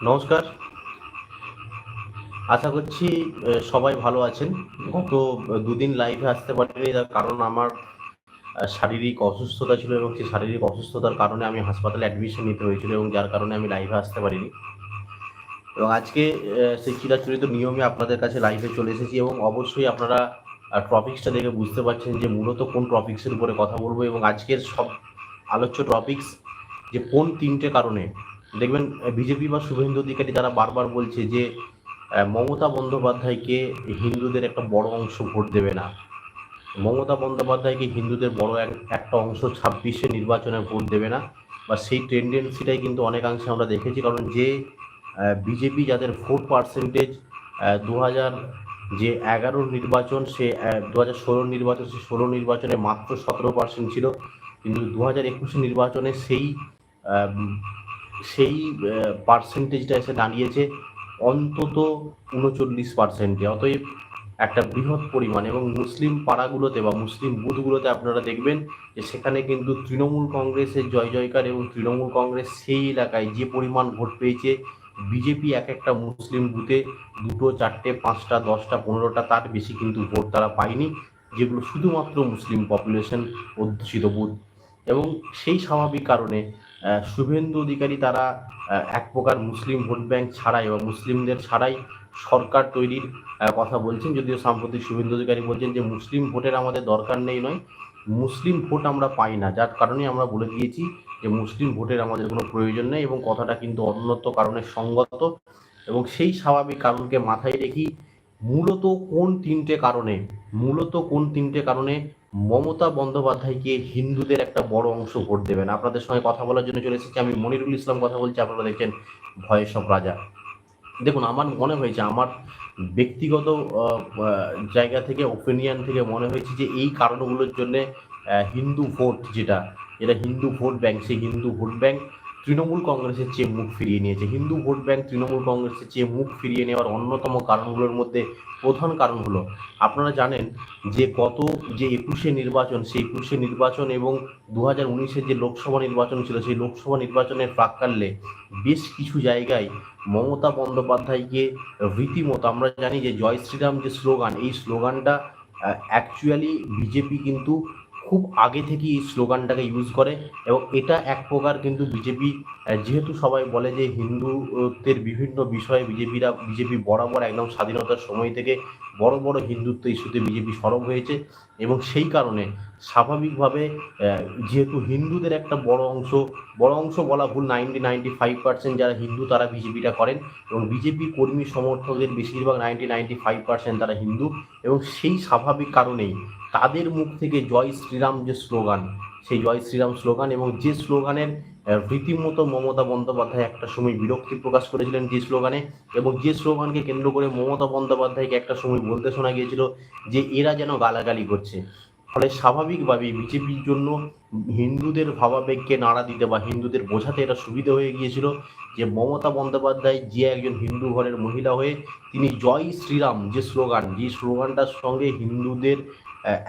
নমস্কার। আশা করছি সবাই ভালো আছেন। গত দুদিন লাইভে আসতে পারিনি তার কারণ আমার শারীরিক অসুস্থতা ছিল এবং সেই শারীরিক অসুস্থতার কারণে আমি হাসপাতালে অ্যাডমিশন নিতে হয়েছিল এবং যার কারণে আমি লাইভে আসতে পারিনি। এবং আজকে সেই চিরাচরিত নিয়মে আপনাদের কাছে লাইভে চলে এসেছি এবং অবশ্যই আপনারা টপিক্সটা দেখে বুঝতে পারছেন যে মূলত কোন টপিক্সের উপরে কথা বলব এবং আজকের সব আলোচ্য টপিক্স যে কোন তিনটে কারণে দেখবেন বিজেপি বা শুভেন্দু অধিকারী তারা বারবার বলছে যে মমতা বন্দ্যোপাধ্যায়কে হিন্দুদের একটা বড় অংশ ভোট দেবে না। মমতা বন্দ্যোপাধ্যায়কে হিন্দুদের বড় এক- একটা অংশ ছাব্বিশে নির্বাচনে ভোট দেবে না। বা সেই টেন্ডেন্সিটাই কিন্তু অনেকাংশে আমরা দেখেছি, কারণ যে বিজেপি যাদের ভোট পার্সেন্টেজ দু হাজার যে এগারোর নির্বাচন, সে দু হাজার ষোলোর নির্বাচন, সে ষোলো নির্বাচনে মাত্র সতেরো পার্সেন্ট ছিল। কিন্তু দু হাজার একুশে নির্বাচনে সেই সেই পার্সেন্টেজটা এসে দাঁড়িয়েছে অন্তত উনচল্লিশ পার্সেন্টে অতএব একটা বৃহৎ পরিমাণ এবং মুসলিম পাড়াগুলোতে বা মুসলিম বুথগুলোতে আপনারা দেখবেন যে সেখানে কিন্তু তৃণমূল কংগ্রেসের জয় জয়কার এবং তৃণমূল কংগ্রেস সেই এলাকায় যে পরিমাণ ভোট পেয়েছে, বিজেপি এক একটা মুসলিম বুথে দুটো, চারটে, পাঁচটা, দশটা, পনেরোটা, তার বেশি কিন্তু ভোট তারা পায়নি, যেগুলো শুধুমাত্র মুসলিম পপুলেশন অধ্যুষিত বুথ। এবং সেই স্বাভাবিক কারণে শুভেন্দু অধিকারী তারা এক প্রকার মুসলিম ভোট ব্যাংক ছাড়াই বা মুসলিমদের ছাড়াই সরকার তৈরির কথা বলছেন। যদিও সাম্প্রতিক শুভেন্দু অধিকারী বলছেন যে, মুসলিম ভোটের আমাদের দরকার নেই নয়। মুসলিম ভোট আমরা পাই না, যার কারণে আমরা বলে দিয়েছি যে, মুসলিম ভোটের আমাদের কোনো প্রয়োজন নেই এবং কথাটা কিন্তু অন্যত কারণে সঙ্গত। এবং সেই স্বাভাবিক কারণকে মাথায় রেখি মূলত কোন তিনটে কারণে, মূলত কোন তিনটে কারণে মমতা বন্দ্যোপাধ্যায়কে হিন্দুদের একটা বড় অংশ ভোট দেবেন। আপনাদের সঙ্গে কথা বলার জন্য চলে এসেছি। আমি মনিরুল ইসলাম কথা বলছি, আপনারা দেখছেন ভয়েস অফ রাজা। দেখুন, আমার মনে হয়েছে, আমার ব্যক্তিগত জায়গা থেকে ওপিনিয়ন থেকে মনে হয়েছে যে এই কারণগুলোর জন্যে হিন্দু ভোট যেটা যেটা হিন্দু ভোট ব্যাংক, সেই হিন্দু ভোট ব্যাংক তৃণমূল কংগ্রেসের চেয়ে মুখ ফিরিয়ে নিয়েছে। হিন্দু ভোট ব্যাংক তৃণমূল কংগ্রেসের চেয়ে মুখ ফিরিয়ে নেওয়ার অন্যতম কারণগুলোর মধ্যে প্রধান কারণ হলো, আপনারা জানেন যে গত যে একুশে নির্বাচন, সেই একুশে নির্বাচন এবং দু হাজার যে লোকসভা নির্বাচন ছিল, সেই লোকসভা নির্বাচনের প্রাককালে বেশ কিছু জায়গায় মমতা বন্দ্যোপাধ্যায়কে রীতিমতো আমরা জানি যে জয় শ্রীরাম যে স্লোগান, এই স্লোগানটা অ্যাকচুয়ালি বিজেপি কিন্তু খুব আগে থেকেই এই স্লোগানটাকে ইউজ করে এবং এটা এক প্রকার কিন্তু বিজেপি যেহেতু সবাই বলে যে হিন্দুত্বের বিভিন্ন বিষয়ে বিজেপিরা, বিজেপি বরাবর একদম স্বাধীনতার সময় থেকে বড় বড় হিন্দুত্ব ইস্যুতে বিজেপি সরব হয়েছে এবং সেই কারণে স্বাভাবিকভাবে যেহেতু হিন্দুদের একটা বড় অংশ বড় অংশ বলা ভুল নাইনটি নাইনটি ফাইভ পার্সেন্ট যারা হিন্দু তারা বিজেপিটা করেন এবং বিজেপি কর্মী সমর্থকদের বেশিরভাগ নাইনটি নাইনটি ফাইভ পার্সেন্ট তারা হিন্দু এবং সেই স্বাভাবিক কারণেই তাদের মুখ থেকে জয় শ্রীরাম যে স্লোগান, সেই জয় শ্রীরাম স্লোগান এবং যে স্লোগানের রীতিমতো মমতা বন্দ্যোপাধ্যায় একটা সময় বিরক্তি প্রকাশ করেছিলেন যে স্লোগানে এবং যে স্লোগানকে কেন্দ্র করে মমতা বন্দ্যোপাধ্যায়কে একটা সময় বলতে শোনা গিয়েছিল যে এরা যেন গালাগালি করছে। ফলে স্বাভাবিকভাবেই বিজেপির জন্য হিন্দুদের ভাবাবেগকে নাড়া দিতে বা হিন্দুদের বোঝাতে এটা সুবিধা হয়ে গিয়েছিল যে মমতা বন্দ্যোপাধ্যায় যে একজন হিন্দু ঘরের মহিলা হয়ে তিনি জয় শ্রীরাম যে স্লোগান, যে স্লোগানটার সঙ্গে হিন্দুদের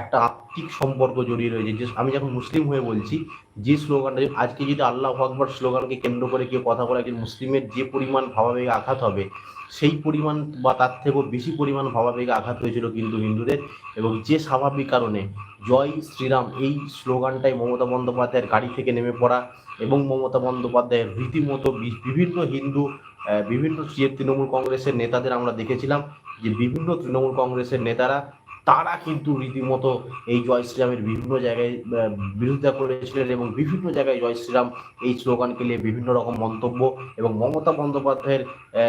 একটা আত্মিক সম্পর্ক জড়িয়ে রয়েছে। যে আমি যখন মুসলিম হয়ে বলছি, যে স্লোগানটা আজকে যদি আল্লাহ আকবর স্লোগানকে কেন্দ্র করে কেউ কথা বলে, একজন মুসলিমের যে পরিমাণ ভাবাবেগে আঘাত হবে, সেই পরিমাণ বা তার থেকেও বেশি পরিমাণ ভাবাবেগে আঘাত হয়েছিল কিন্তু হিন্দুদের। এবং যে স্বাভাবিক কারণে জয় শ্রীরাম এই স্লোগানটাই মমতা বন্দ্যোপাধ্যায়ের গাড়ি থেকে নেমে পড়া এবং মমতা বন্দ্যোপাধ্যায়ের রীতিমতো বিভিন্ন হিন্দু বিভিন্ন তৃণমূল কংগ্রেসের নেতাদের আমরা দেখেছিলাম, যে বিভিন্ন তৃণমূল কংগ্রেসের নেতারা তারা কিন্তু রীতিমতো এই জয় শ্রীরামের বিভিন্ন জায়গায় বিরোধিতা করেছিলেন এবং বিভিন্ন জায়গায় জয় শ্রীরাম এই স্লোগানকে নিয়ে বিভিন্ন রকম মন্তব্য এবং মমতা বন্দ্যোপাধ্যায়ের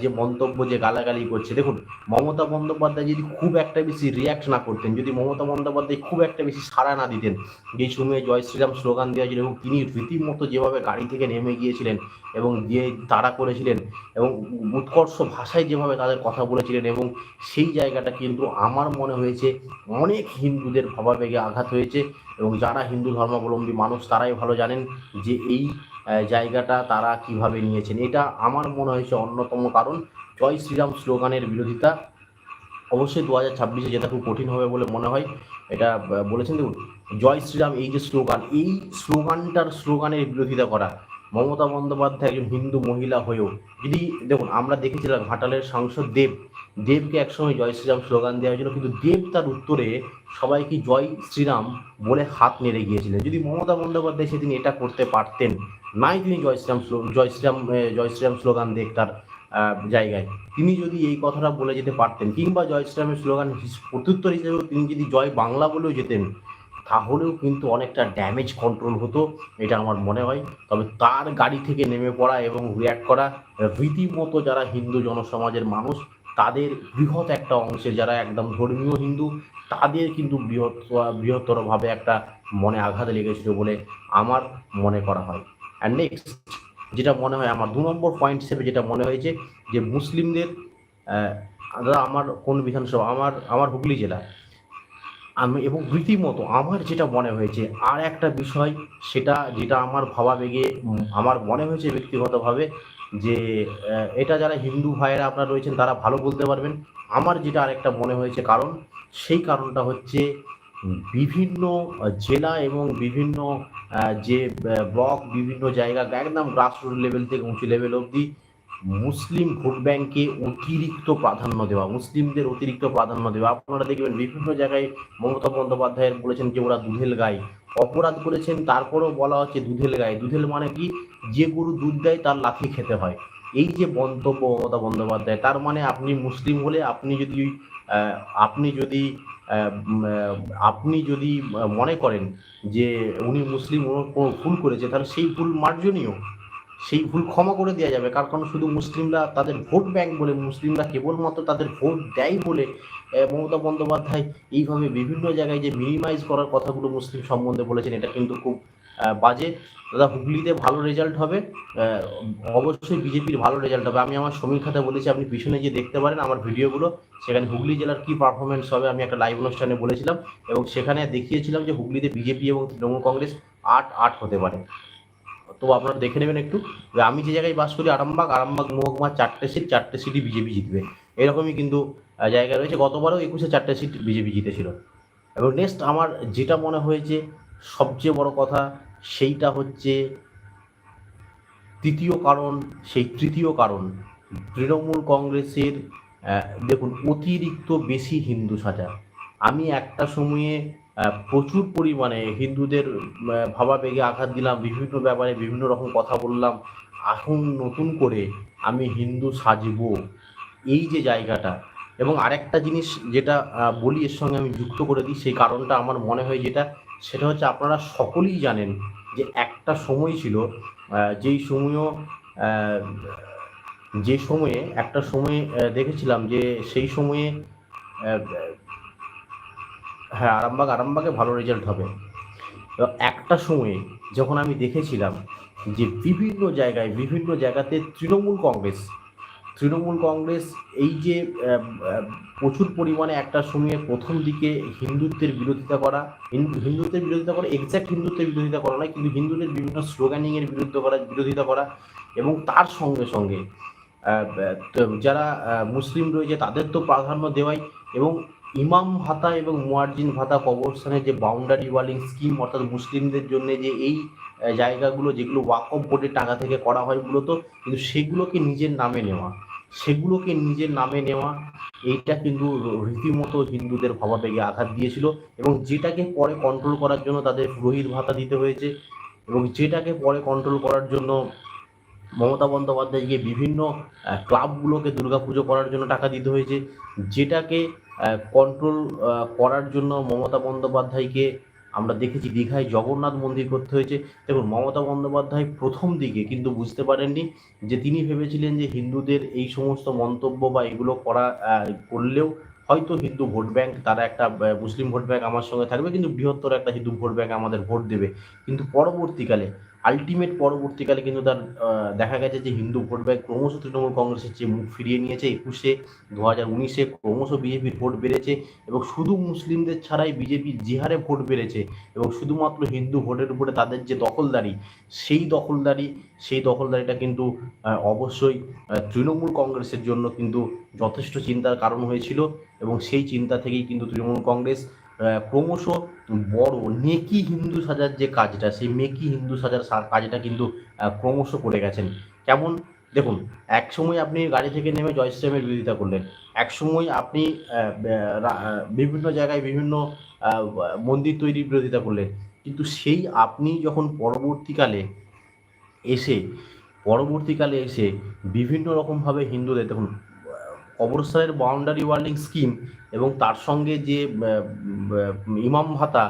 যে মন্তব্য, যে গালাগালি করছে। দেখুন, মমতা বন্দ্যোপাধ্যায় যদি খুব একটা বেশি রিয়াক্ট না করতেন, যদি মমতা বন্দ্যোপাধ্যায় খুব একটা বেশি সাড়া না দিতেন যে সময়ে জয় শ্রীরাম স্লোগান দেওয়া ছিল এবং তিনি রীতিমতো যেভাবে গাড়ি থেকে নেমে গিয়েছিলেন এবং যে তারা করেছিলেন এবং উৎকর্ষ ভাষায় যেভাবে তাদের কথা বলেছিলেন এবং সেই জায়গাটা কিন্তু আমার মনে হয়েছে অনেক হিন্দুদের ভাবাবেগে আঘাত হয়েছে এবং যারা হিন্দু ধর্মাবলম্বী মানুষ তারাই ভালো জানেন যে এই জায়গাটা তারা কীভাবে নিয়েছেন। এটা আমার মনে হয়েছে অন্যতম কারণ। জয় শ্রীরাম স্লোগানের বিরোধিতা অবশ্যই দু হাজার ছাব্বিশে যেটা খুব কঠিন হবে বলে মনে হয়, এটা বলেছেন দেখুন, জয় শ্রীরাম এই যে স্লোগান, এই স্লোগানটার স্লোগানের বিরোধিতা করা, মমতা বন্দ্যোপাধ্যায় একজন হিন্দু মহিলা হয়েও, যদি দেখুন আমরা দেখেছিলাম ঘাটালের সাংসদ দেব দেবকে একসময় জয় শ্রীরাম স্লোগান দেওয়া হয়েছিল, কিন্তু দেব তার উত্তরে সবাইকে জয় শ্রীরাম বলে হাত নেড়ে গিয়েছিলেন। যদি মমতা বন্দ্যোপাধ্যায় সেদিন এটা করতে পারতেন, নাই তিনি জয় শ্রীরাম জয় শ্রীরাম জয় শ্রীরাম স্লোগান দেখ তার জায়গায়। তিনি যদি এই কথাটা বলে যেতে পারতেন, কিংবা জয় শ্রীরামের স্লোগান প্রত্যুত্তর হিসেবে তিনি যদি জয় বাংলা বলেও যেতেন, তাহলেও কিন্তু অনেকটা ড্যামেজ কন্ট্রোল হতো, এটা আমার মনে হয়। তবে তার গাড়ি থেকে নেমে পড়া এবং রিয়াক্ট করা, রীতিমতো যারা হিন্দু জনসমাজের মানুষ তাদের বৃহৎ একটা অংশের যারা একদম ধর্মীয় হিন্দু, তাদের কিন্তু বৃহৎ, বৃহত্তরভাবে একটা মনে আঘাত লেগেছিল বলে আমার মনে করা হয়। অ্যান্ড নেক্সট যেটা মনে হয়, আমার দু নম্বর পয়েন্ট হিসেবে যেটা মনে হয়েছে, যে মুসলিমদের দাদা আমার কোন বিধানসভা, আমার আমার হুগলি জেলা, আমি এবং রীতিমতো আমার যেটা মনে হয়েছে, আর একটা বিষয় সেটা, যেটা আমার ভাবাবেগে, আমার মনে হয়েছে ব্যক্তিগতভাবে যে এটা যারা হিন্দু ভাইয়েরা আপনারা রয়েছেন, তারা ভালো বলতে পারবেন। আমার যেটা আরেকটা মনে হয়েছে কারণ, সেই কারণটা হচ্ছে বিভিন্ন জেলা এবং বিভিন্ন যে ব্লক, বিভিন্ন জায়গা, একদম গ্রাসরুট লেভেল থেকে উঁচু লেভেল অবধি মুসলিম ভোট ব্যাংকে অতিরিক্ত প্রাধান্য দেওয়া, মুসলিমদের অতিরিক্ত প্রাধান্য দেওয়া। আপনারা দেখবেন বিভিন্ন জায়গায় মমতা বন্দ্যোপাধ্যায় বলেছেন যে, ওরা দুধেল গাই। অপরাধ করেছেন, তারপরেও বলা হচ্ছে দুধেল গায়ে। দুধেল মানে কি? যে গরু দুধ দেয়, তার লাথি খেতে হয়। এই যে মন্তব্য মমতা বন্দ্যোপাধ্যায়, তার মানে আপনি মুসলিম হলে আপনি যদি আপনি যদি আপনি যদি মনে করেন যে উনি মুসলিম কোনো ভুল করেছে, তাহলে সেই ভুল মার্জনীয়। সেই ভুল ক্ষমা করে দেওয়া যাবে। কার কারণ শুধু মুসলিমরা তাদের ভোট ব্যাংক বলে, মুসলিমরা কেবলমাত্র তাদের ভোট দেয় বলে মমতা বন্দ্যোপাধ্যায় এইভাবে বিভিন্ন জায়গায় যে মিনিমাইজ করার কথাগুলো মুসলিম সম্বন্ধে বলেছেন, এটা কিন্তু খুব বাজে। দাদা, হুগলিতে ভালো রেজাল্ট হবে। অবশ্যই বিজেপির ভালো রেজাল্ট হবে। আমি আমার সমীক্ষাতে বলেছি, আপনি পিছনে গিয়ে দেখতে পারেন আমার ভিডিওগুলো। সেখানে হুগলি জেলার কি পারফরমেন্স হবে, আমি একটা লাইভ অনুষ্ঠানে বলেছিলাম। এবং সেখানে দেখিয়েছিলাম যে হুগলিতে বিজেপি এবং তৃণমূল কংগ্রেস আট আট হতে পারে। তো আপনারা দেখে নেবেন একটু। আমি যে জায়গায় বাস করি, আরামবাগ আরামবাগ মহকুমার চারটে সিট চারটে সিটই বিজেপি জিতবে। এরকমই কিন্তু জায়গা রয়েছে। গতবারও একুশে চারটে সিট বিজেপি জিতেছিল। এবং নেক্সট আমার যেটা মনে হয়েছে, সবচেয়ে বড় কথা, সেইটা হচ্ছে তৃতীয় কারণ, সেই তৃতীয় কারণ, তৃণমূল কংগ্রেসের দেখুন, অতিরিক্ত বেশি হিন্দু সাজা। আমি একটা সময়ে প্রচুর পরিমাণে হিন্দুদের ভাবাবেগে আঘাত দিলাম, বিভিন্ন ব্যাপারে বিভিন্ন রকম কথা বললাম। এখন নতুন করে আমি হিন্দু সাজবো। এই যে জায়গাটা। এবং আরেকটা জিনিস যেটা বলি এর সঙ্গে আমি যুক্ত করে দিই, সেই কারণটা আমার মনে হয় যেটা, সেটা হচ্ছে আপনারা সকলেই জানেন যে একটা সময় ছিল যেই সময়ও যে সময়ে একটা সময়ে দেখেছিলাম যে সেই সময়ে হ্যাঁ আরামবাগ, আরামবাগে ভালো রেজাল্ট হবে। একটা সময়ে যখন আমি দেখেছিলাম যে বিভিন্ন জায়গায়, বিভিন্ন জায়গাতে তৃণমূল কংগ্রেস তৃণমূল কংগ্রেস এই যে প্রচুর পরিমাণে একটা সময়ে প্রথম দিকে হিন্দুত্বের বিরোধিতা করা হিন্দু হিন্দুত্বের বিরোধিতা করা এক্স্যাক্ট হিন্দুত্বের বিরোধিতা করা নয়, কিন্তু হিন্দুদের বিভিন্ন স্লোগানিং এর বিরুদ্ধে করা, বিরোধিতা করা এবং তার সঙ্গে সঙ্গে যারা মুসলিম রয়েছে তাদের তো প্রাধান্য দেওয়াই এবং ইমাম ভাতা এবং মুয়াজ্জিন ভাতা কবরস্থানের যে বাউন্ডারি ওয়ালিং স্কিম অর্থাৎ মুসলিমদের জন্য যে এই জায়গাগুলো যেগুলো ওয়াকফ বোর্ডের টাকা থেকে করা হয় মূলত, কিন্তু সেগুলোকে নিজের নামে নেওয়া। সেগুলোকে নিজের নামে নেওয়া, এইটা কিন্তু রীতিমতো হিন্দুদের ভাবাবেগে আঘাত দিয়েছিল এবং যেটাকে পরে কন্ট্রোল করার জন্য তাদের পুরোহিত ভাতা দিতে হয়েছে এবং যেটাকে পরে কন্ট্রোল করার জন্য মমতা বন্দ্যোপাধ্যায়কে বিভিন্ন ক্লাবগুলোকে দুর্গাপুজো করার জন্য টাকা দিতে হয়েছে। যেটাকে কন্ট্রোল করার জন্য মমতা বন্দ্যোপাধ্যায়কে আমরা দেখেছি, দীঘায় জগন্নাথ মন্দির করতে হয়েছে। দেখুন, মমতা বন্দ্যোপাধ্যায় প্রথম দিকে কিন্তু বুঝতে পারেননি যে তিনি ভেবেছিলেন যে হিন্দুদের এই সমস্ত মন্তব্য বা এগুলো করা করলেও হয়তো হিন্দু ভোট ব্যাংক, তারা একটা মুসলিম ভোট ব্যাংক আমার সঙ্গে থাকবে, কিন্তু বৃহত্তর একটা হিন্দু ভোট ব্যাংক আমাদের ভোট দেবে। কিন্তু পরবর্তীকালে আলটিমেট পরবর্তীকালে কিন্তু তার দেখা গেছে যে হিন্দু ভোট ব্যাংক ক্রমশ তৃণমূল কংগ্রেসের চেয়ে মুখ ফিরিয়ে নিয়েছে। একুশে দু হাজার উনিশে ক্রমশ বিজেপির ভোট বেড়েছে এবং শুধু মুসলিমদের ছাড়াই বিজেপির যে হারে ভোট বেড়েছে এবং শুধুমাত্র হিন্দু ভোটের উপরে তাদের যে দখলদারি, সেই দখলদারি, সেই দখলদারিটা কিন্তু অবশ্যই তৃণমূল কংগ্রেসের জন্য কিন্তু যথেষ্ট চিন্তার কারণ হয়েছিল এবং সেই চিন্তা থেকেই কিন্তু তৃণমূল কংগ্রেস ক্রমশ বড়, নেকি হিন্দু সাজার যে কাজটা, সেই মেকি হিন্দু সাজার কাজটা কিন্তু ক্রমশ করে গেছেন। কেমন? দেখুন, এক সময় আপনি গাড়ি থেকে নেমে জয় শ্রীরামের বিরোধিতা করলেন। এক সময় আপনি বিভিন্ন জায়গায় বিভিন্ন মন্দির তৈরির বিরোধিতা করলেন। কিন্তু সেই আপনি যখন পরবর্তীকালে এসে পরবর্তীকালে এসে বিভিন্ন রকমভাবে হিন্দুদের, দেখুন কবরস্থানের বাউন্ডারি ওয়ার্লিং স্কিম এবং তার সঙ্গে যে ইমাম ভাতা,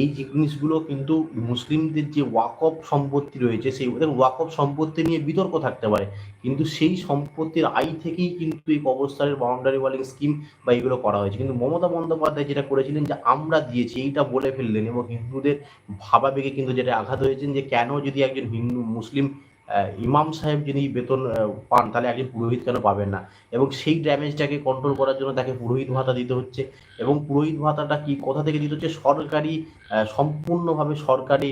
এই জিনিসগুলো কিন্তু মুসলিমদের যে ওয়াকফ সম্পত্তি রয়েছে, সেই ওয়াকফ সম্পত্তি নিয়ে বিতর্ক থাকতে পারে, কিন্তু সেই সম্পত্তির আয় থেকেই কিন্তু এই কবরস্থানের বাউন্ডারি ওয়ার্লিং স্কিম বা এগুলো করা হয়েছে। কিন্তু মমতা বন্দ্যোপাধ্যায় যেটা করেছিলেন যে, আমরা দিয়েছি, এইটা বলে ফেললেন এবং হিন্দুদের ভাবাবেগে কিন্তু যেটা আঘাত হয়েছেন যে, কেন যদি একজন হিন্দু মুসলিম ইমাম সাহেব যিনি বেতন পান, তাহলে একজন পুরোহিত কেন পাবেন না? এবং সেই ড্যামেজটাকে কন্ট্রোল করার জন্য তাকে পুরোহিত ভাতা দিতে হচ্ছে। এবং পুরোহিত ভাতাটা কি, কোথা থেকে দিতে হচ্ছে? সরকারি সম্পূর্ণভাবে সরকারি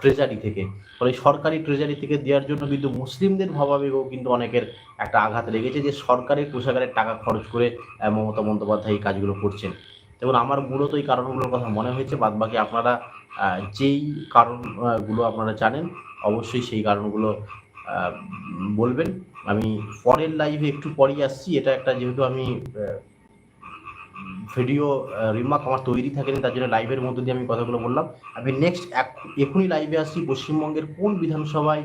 ট্রেজারি থেকে। ফলে সরকারি ট্রেজারি থেকে দেওয়ার জন্য কিন্তু মুসলিমদের ভাবাবেগেও কিন্তু অনেকের একটা আঘাত লেগেছে যে সরকারি কোষাগারের টাকা খরচ করে মমতা বন্দ্যোপাধ্যায় এই কাজগুলো করছেন। এবং আমার মূলত এই কারণগুলোর কথা মনে হয়েছে। বাদ বাকি আপনারা যেই কারণগুলো আপনারা জানেন অবশ্যই সেই কারণগুলো বলবেন। আমি পরের লাইভে একটু পরেই আসছি। এটা একটা যেহেতু আমি ভিডিও রিমার্ক আমার তৈরি থাকেনি, তার জন্য লাইভের মধ্যে দিয়ে আমি কথাগুলো বললাম। আমি নেক্সট এখনই লাইভে আসছি পশ্চিমবঙ্গের কোন বিধানসভায়।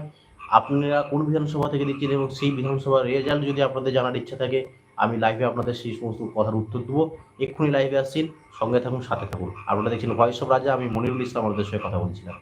আপনারা কোন বিধানসভা থেকে দিচ্ছেন এবং সেই বিধানসভার রেজাল্ট যদি আপনাদের জানার ইচ্ছা থাকে, আমি লাইভে আপনাদের সেই সমস্ত কথার উত্তর দেবো। এক্ষুনি লাইভে আসছেন, সঙ্গে থাকুন, সাথে থাকুন। আপনারা দেখছেন ভয়েস অফ রাজা আমি মনিরুল ইসলাম আপনাদের সঙ্গে কথা বলছিলাম।